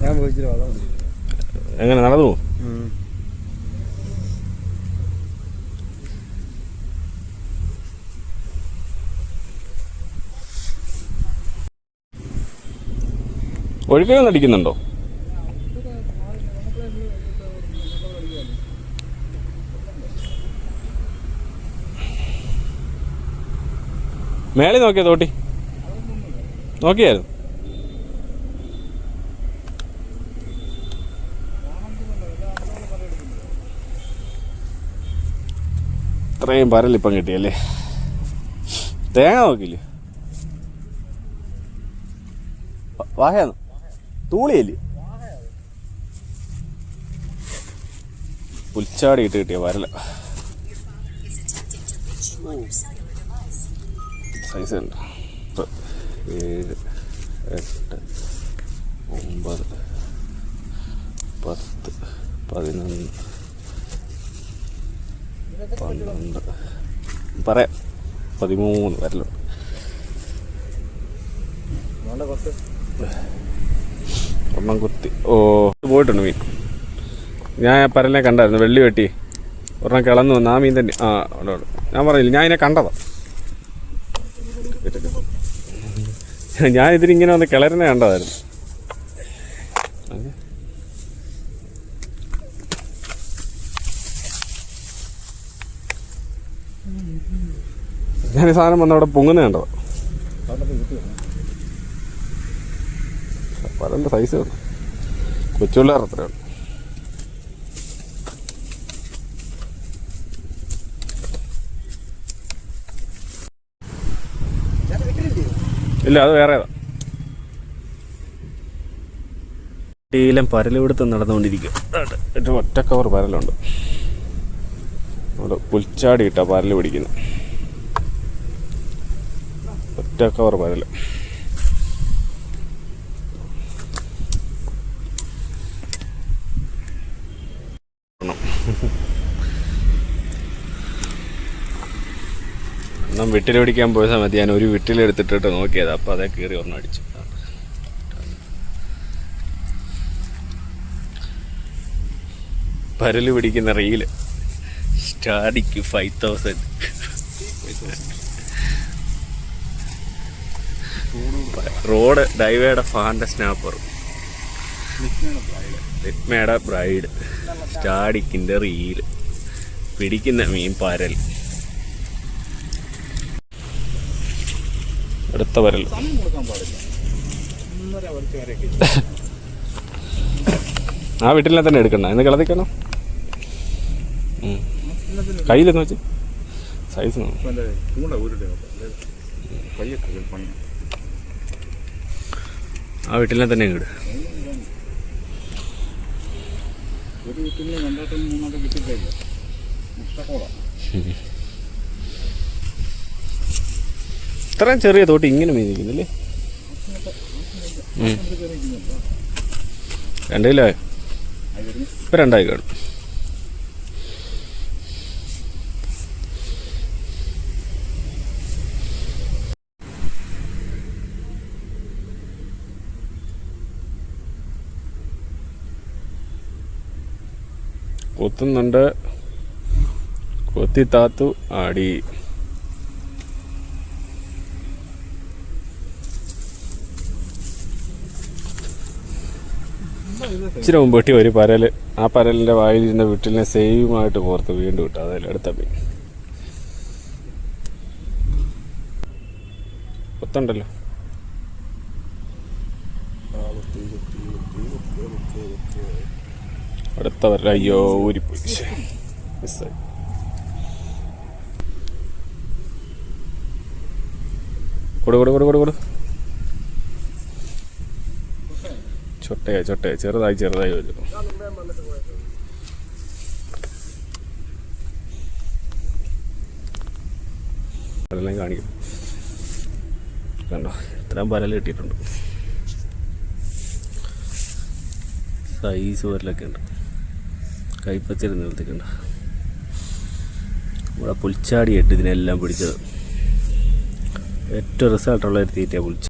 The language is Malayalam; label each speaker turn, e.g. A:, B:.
A: ഞാൻ പോയിച്ചിട്ട് വളം
B: എങ്ങനെ നടന്നു ഒഴുക്കൊന്നും അടിക്കുന്നുണ്ടോ മേളി നോക്കിയോ തോട്ടി? നോക്കിയായിരുന്നു. ഇത്രയും പരലിപ്പം കിട്ടിയല്ലേ? തേങ്ങ നോക്കില്ലേ? വാഹയാണ് തൂളിയല്ലേ? പുൽച്ചാടി ഇട്ട് കിട്ടിയ വരല സൈസ് ഉണ്ട് ഏഴ് എട്ട് ഒമ്പത് പത്ത് പതിനൊന്ന് പന്ത്രണ്ട്. പറയാം പതിമൂന്ന് വരലുണ്ട്. ഒരെണ്ണം കുത്തി. ഓ പോയിട്ടുണ്ട് മീൻ. ഞാൻ പരലിനെ കണ്ടായിരുന്നു വെള്ളി വെട്ടി. ഒരെണ്ണം കിളന്നു വന്നു ആ മീൻ തന്നെ. ആ ഉണ്ട്. ഞാൻ പറഞ്ഞില്ല ഞാൻ ഇതിനെ കണ്ടതാ. ഞാൻ ഇതിനിങ്ങനെ വന്ന് കിളറിനെ കണ്ടതായിരുന്നു. ഞാൻ ഈ സാധനം വന്ന് അവിടെ പൊങ്ങുന്ന കണ്ടതാ. പരലിന്റെ സൈസ് വന്നു കൊച്ചുപിള്ളേർ അത്രയാണ് ഇല്ല അത് വേറെ ടീലം പരലിവിടുത്ത് നടന്നുകൊണ്ടിരിക്കും. ഒറ്റ കവർ പരലുണ്ട്. അവിടെ പുൽച്ചാടി ഇട്ടാ പരൽ പിടിക്കുന്നത് ഒറ്റ കവർ പരൽ ഒന്നും വിട്ടിൽ പിടിക്കാൻ പോയ സമയത്ത് ഞാൻ ഒരു വിട്ടിലെടുത്തിട്ടിട്ട് നോക്കിയത്. അപ്പോൾ അതേ കീറി ഒന്ന് അടിച്ചു. പരൽ പിടിക്കുന്ന reel. Stradic five thousand rod ഡൈവേയുടെ ഫാന്റെ സ്നാപ്പർ. ലിറ്റ്മയുടെ ബ്രൈഡ്. സ്റ്റാഡിക്കിന്റെ റീൽ. പിടിക്കുന്ന മീൻ പരൽ. അടുത്ത പരൽ ആ വീട്ടിലെ തന്നെ എടുക്കണ്ട. എന്ന് കിളത്തിക്കണം? കയ്യിലെന്ന് വെച്ച്? സൈസ് നോക്ക്. ആ വീട്ടിലെ തന്നെ
A: വീട്
B: ഇത്രയും ചെറിയ തോട്ടി ഇങ്ങനെ മീനിക്കുന്നില്ലേ രണ്ട് കിലോ ഇപ്പം രണ്ടായി കാണും. കൊത്തുന്നുണ്ട്. കൊത്തി താത്തു ആടി. ഇച്ചിരി മുമ്പ് വെട്ടി ഒരു പരൽ ആ പരലിന്റെ വായിലിരുന്ന വീട്ടിലിനെ സേവുമായിട്ട് കോർത്ത് വീണ്ടും ഇട്ടു. അതിൽ അടുത്ത മീൻ കൊത്തുണ്ടല്ലോ അടുത്ത വരല അയ്യോ ഊരിപ്പോയി. മിസ്സായി. കൊടു കൊടു കൊടു കൊടു കൊടു. ചൊട്ടയാ ചൊട്ടയാ. ചെറുതായി ചെറുതായി വരും. അതെല്ലാം കാണിക്കും. കണ്ടോ? ഇത്രയും പരൽ കിട്ടിയിട്ടുണ്ട്. സൈസ് വരലൊക്കെ ഉണ്ട്. കൈപ്പത്തിരി നിർത്തിക്കണ്ട ഇവിടെ ഇട്ട് ഇതിനെല്ലാം പിടിച്ചത്. ഏറ്റവും റിസൾട്ടുള്ള ഒരു തീറ്റ പുൽച്ച